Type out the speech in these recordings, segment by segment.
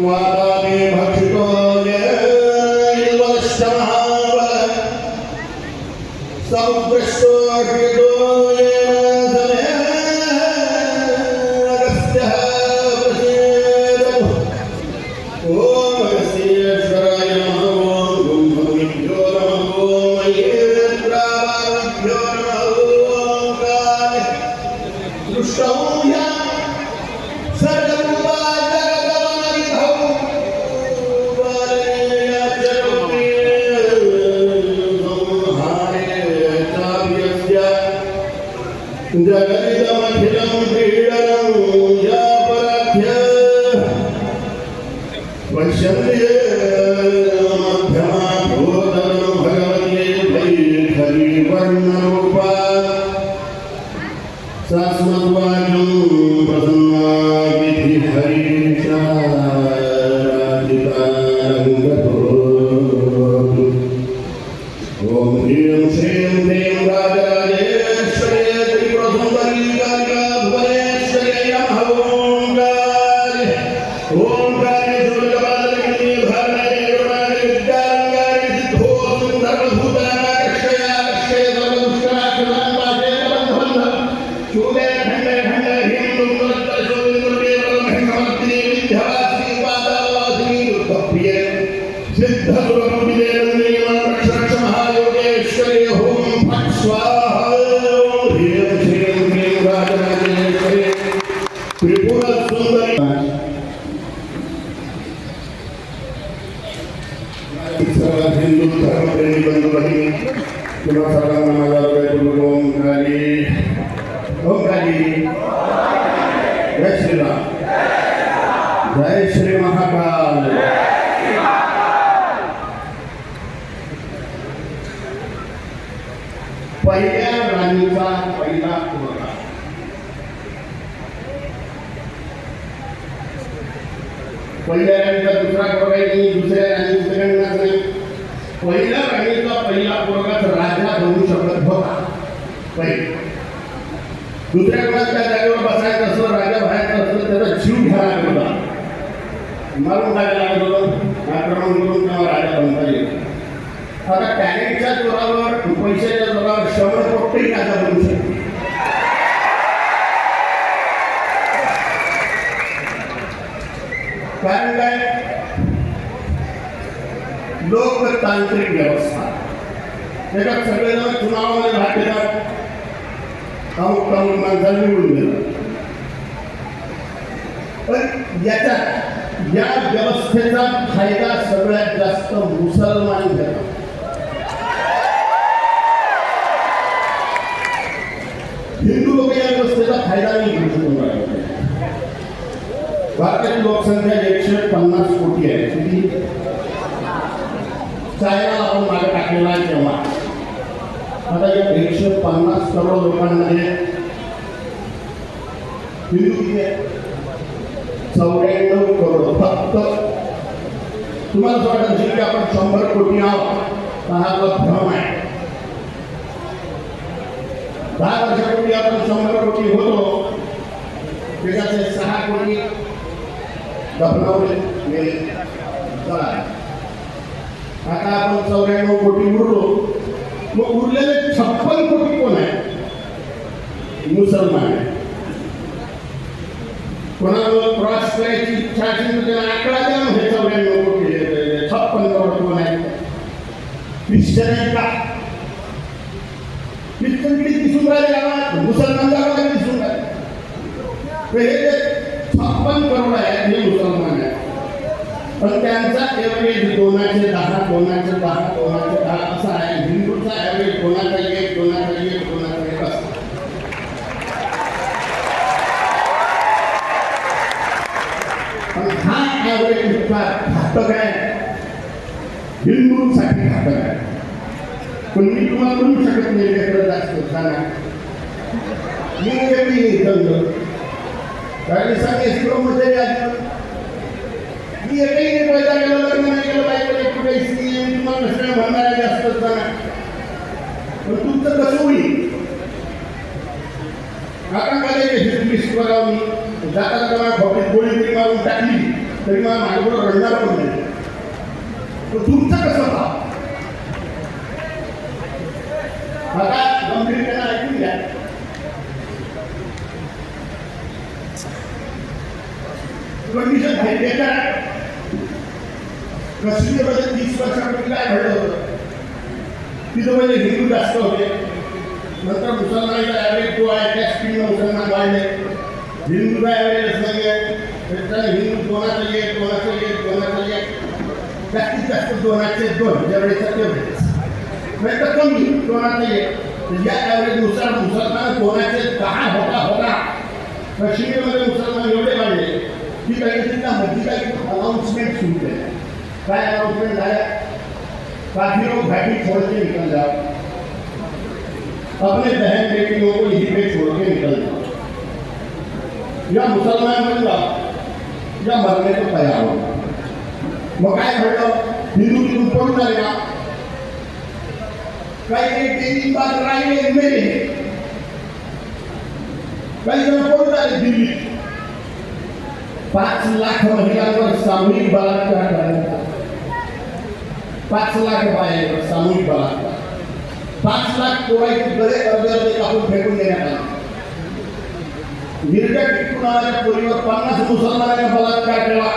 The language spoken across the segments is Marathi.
वादामि समुद्रस्तो Mình. बंधू भगिनी तुम्हा सर्वांना माझा हृदयपूर्वक ओंकारी ओंकारी जय श्रीराम जय श्री महाकाल पहिल्या राणीचा पहिला पोरगा पहिल्या राणीचा दुसरा पोरगा नाही दुसऱ्या राणी दुसऱ्यांना नाही पहिल्या राणीचा पहिला पोरगाच राजा बनू शकत होता. पहिले. दुसऱ्या कोणाच्या जागेवर बसायचं असलं राजा व्हायचं असलं त्याचा जीव घ्यावा लागत होता. मारून टाकायला लागत होतं आक्रमण करून तेव्हा राजा बनता येईल आता टॅलेंटच्या जोरावर पैशाच्या जोरावर शंभर कोटी राजा बनू शकते कारण काय? लोकतांत्रिक व्यवस्था. त्याच्यात सगळेजण चुनावामध्ये भाग घेतात. अमुक अमुक माणसाला निवडून देतात. पण याच्यात या व्यवस्थेचा फायदा सगळ्यात जास्त मुसलमान घेतात. हिंदू लोक या व्यवस्थेचा फायदा नाही घेऊ शकून भारताची लोकसंख्या एकशे पन्नास कोटी आहे किती चायना आपण मागे टाकलेला आहे तेव्हा. आता या एकशे पन्नास करोड लोकांमध्ये हिंदू किती चौऱ्याण्णव करोड. फक्त तुम्हाला वाटत असेल की आपण शंभर कोटी आहोत हा आपला भ्रम आहे. दहा वर्षापूर्वी आपण शंभर कोटी होतो त्याच्यातले सहा कोटी दफनावले गेले. चला. आता आपण चौऱ्याण्णव कोटी उरलो. मग उरलेले छप्पन कोटी कोण आहे? मुसलमान आहे. कोणावर क्रॉस करायची इच्छा असेल तर त्याला आकडा द्या ना हे चौऱ्याण्णव कोटी छप्पन करोड कोण आहे? ख्रिश्चन आहे का? ख्रिश्चन किती दिसून राहिले गावात? मुसलमान गावात दिसून राहिले? हे छप्पन करोड आहे हे मुसलमान पण त्यांचा एव्हरेज दोनाचे दहा दोनाचे दहा दोनाचे दहा असा आहे. हिंदूचा एव्हरेज कोणाचा एक कोणाचा एक कोणाचा एक असा पण हा ॲव्हरेज इतका घातक आहे. हिंदूंसाठी घातक आहे. पण मी तुम्हाला म्हणू शकत नाही लेकर जास्त सांगा मी वेगळी नाही समजत कारण सांगे मध्ये मी एकही नाही केलं बायकोला एक पैसे नाही तुम्हाला जास्त सांगा पण तुमचं कसं होईल? आता काय लिस्ट बघावं मी जाता जाता गोळी मारून टाकली तरी मला माझ्याबरोबर रडणार पण नाही? तर तुमचं कसं पाहा? आता गंभीरपणे ऐकून घ्या. कंडिशन आहे बेकार काश्मीरमध्ये तीस वर्षापूर्वी काय घडलं होतं? तिथं म्हणजे हिंदू जास्त होते. नंतर मुसलमानाचा ॲव्हरेज जो आहे, त्या स्पीडनं मुसलमान वाढले. हिंदूचा ॲव्हरेज नाही आहे त्याच्यानं हिंदू दोनाचं एक दोनाचं एक दोनाचं एक. जास्तीत जास्त दोनाचे दोन जेवढेचं तेवढेच नाही तर कमी एक. तर या ॲव्हरेजनुसार मुसलमान दोनाचे दहा होता होता. काश्मीरमध्ये मुसलमान एवढे वाढले, की काही त्यांना मध्ये काही अनाउन्समेंट सुरू केल्या काय अनाउन्समेंट झाल्या काफ़ी लोग घाटी छोड़ के निकल जाओ अपने बहन बेटियों को यहीं पे छोड़ के निकल जाओ या मुसलमान बन जाओ या मरने को तैयार हो काय घडलं हिंदू तिथून पळून आले ना काही काही तीन बाद राहिले मेले काही जण पळून आले दिल्लीत पाच लाख महिलांवर सामूहिक बलात्कार पाच लाख बायांवर सामूहिक बलात्कार पाच लाख पोराचे गळे अर्धे अर्धे कापून फेकून देण्यात आले. गिरजा टिकून पोरीवर पन्नास मुसलमानाने बलात्कार केला.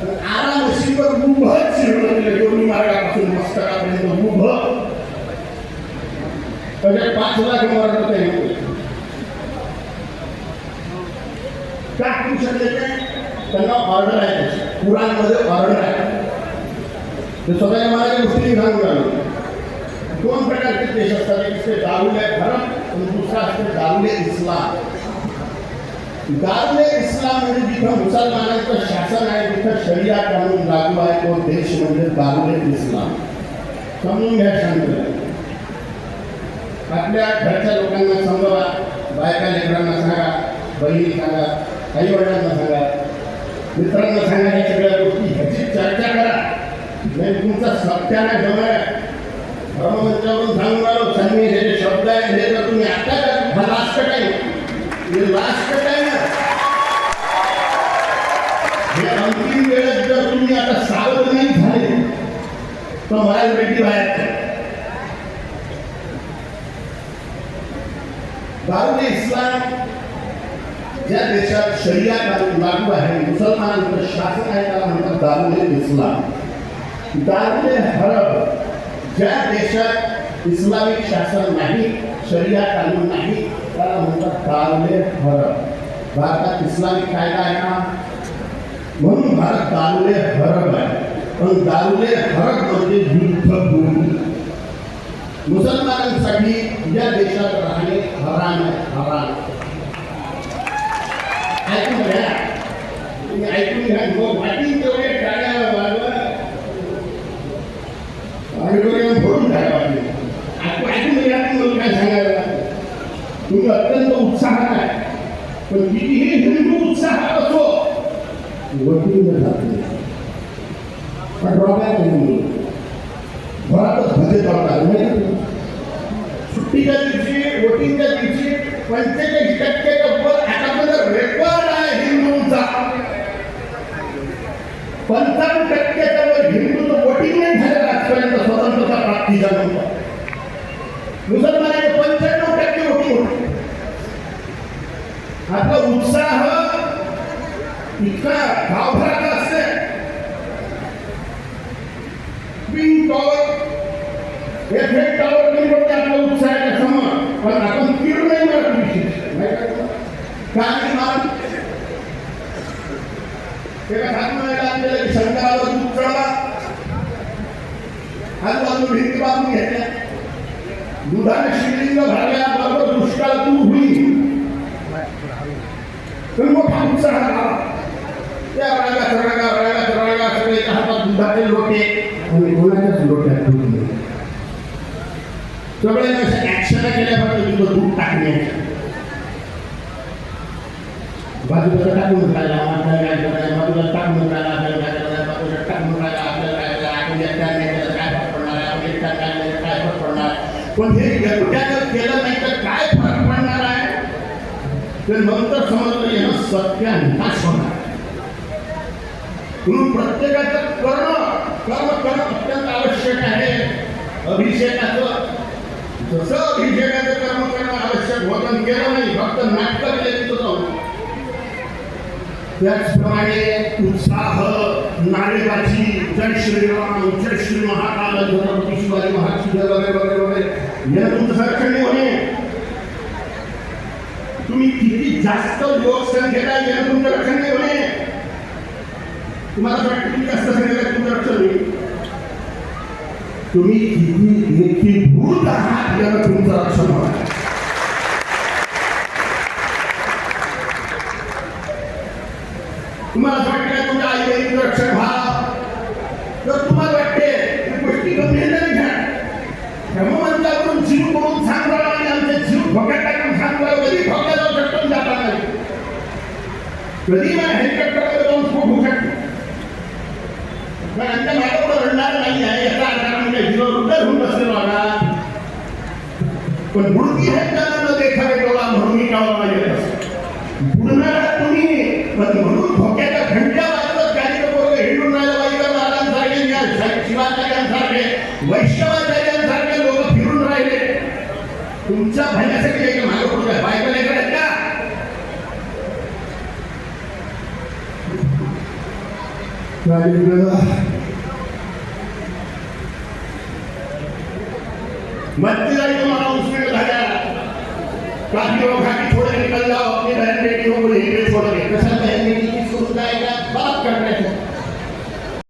आणि आरा मशीनवर मुभत शिरवलं गेलं योनी मार्गापासून मस्तकापर्यंत मुभ म्हणजे पाच लाख मरण होते काय करू शकले त्यांना ऑर्डर आहे त्याची कुराणमध्ये ऑर्डर आहे. ते स्वतःच्या मनाच्या गोष्टी सांगून आलो दोन प्रकारचे देश असतात. एक असते दारुले धर्म आणि दुसरा असते दारुले इस्लाम. दारुले इस्लाम म्हणजे जिथं मुसलमानांचं शासन आहे तिथं शरिया कानून लागू आहे तो देश म्हणजे दारुले इस्लाम. समजून घ्या शांत आपल्या घरच्या लोकांना समजावा बायका लेकरांना सांगा बहिणी सांगा आई वडिलांना सांगा मित्रांना सांगा या सगळ्या गोष्टी ह्याची चर्चा करा. नाही तुमचा सत्याना जमणार धर्ममंत्रावरून सांगणार आलो हे जे शब्द आहे हे जर तुम्ही आता हा लास्ट टाईम हे लास्ट टाईम हे अंतिम वेळेस जर तुम्ही आता सावध नाही झाले तर मला रेड्डी बाहेर दारुल इस्लाम ज्या देशात शरिया लागू आहे मुसलमानांचं शासन आहे त्याला म्हणतात दारुल इस्लाम. दारुल हरब ज्या देशात इस्लामिक शासन नाही, शरिया कानून नाही त्याला म्हणतात हरब भारतात इस्लामिक कायदा आहे म्हणून भारत दारुले हरब आहे पण दारुले हरब म्हणजे युद्धभूमी मुसलमानांसाठी या देशात राहणे हराम आहे हराम ऐकून घ्या ऐकून घ्या ऐकून तुम्ही काय सांगायला तुम्ही अत्यंत उत्साहात आहे. पण कितीही हिंदू उत्साहात असो वकील जाते पण ड्रॉबॅक आहे घरातच भजे करतात माहिती म्हणजे सुट्टीच्या दिवशी वोटिंगच्या दिवशी पंचेचाळीस टक्के वर आतापर्यंत रेकॉर्ड आहे हिंदूंचा. पंचावन्न टक्क्याच्या वर हिंदूचं वोटिंग नाही झालं आजपर्यंत स्वतंत्रता प्राप्ती झाली. मुसलमानाने पंच्याण्णव टक्के होती आपला उत्साह इतका गावभरात असते पिंक टॉवर हे फेक टॉवर नाही बोलते आपल्या उत्साहाच्या समोर? पण आपण किरू नाही मारत विशेष. काय मान एका सांगण्याला आपल्याला की शंकरावर दूध चढवा आजूबाजू भिंती बांधून घेतल्या. दुधाने शिवलिंग भरल्याबरोबर दुष्काळ दूर होईल तर मोठा उत्साह आला त्या रागा रागा रागा रागा सगळे एका हातात दुधाचे लोटे आणि कोणाच्याच लोट्यात दूध नाही सगळे ऍक्शन केल्या पाहिजे तुझं दूध टाकण्याच्या बाजूला टाकून राहिला आपल्याला काय करायला बाजूला टाकून राहिला पण हे एकट्यानं केलं नाही तर काय फरक पडणार आहे? ते नंतर समजलं यानं सत्यानाश होणार. म्हणून प्रत्येकाचं कर्म कर्म करणं अत्यंत आवश्यक आहे. अभिषेकाचं जसं अभिषेकाचं कर्म करणं आवश्यक होतं केलं नाही फक्त नाटक केले तिथं त्याचप्रमाणे उत्साह नारेबाजी जय श्रीराम जय श्री महाकाल छत्रपती शिवाजी महाराज वगैरे वगैरे वगैरे तुमचं संरक्षण नाही होणे तुम्ही किती जास्त लोकसंख्येला या तुमचं रक्षण नाही होणे तुम्हाला वाटतं किती जास्त संख्येला तुमचं रक्षण होईल. तुम्ही किती एकीभूत आहात याला तुमचं रक्षण होणार. तुम्हाला वाटतं तुमच्या आई बहिणीचं रक्षण व्हा तर तुम्हाला कधी मला हेलिकॉप्टरमध्ये जाऊन स्फोट होऊ शकतो. पण आमच्या माझ्याकडे रडणार नाही आहे याचा आकार म्हणजे हिरो रुद्र होऊन बसलेलो आला. पण बुडती आहे त्याला न देखावे डोळा म्हणून मी कावा मागे बुडणारा कोणी? पण म्हणून धोक्याच्या घंट्या वाजवत काही लोक हिंडून राहिलं पाहिजे महाराजांसारखे शिवाचार्यांसारखे वैष्णवाचार्यांसारखे लोक फिरून राहिले. तुमच्या भल्यासाठी एक రాజు కదా మట్టి రైతు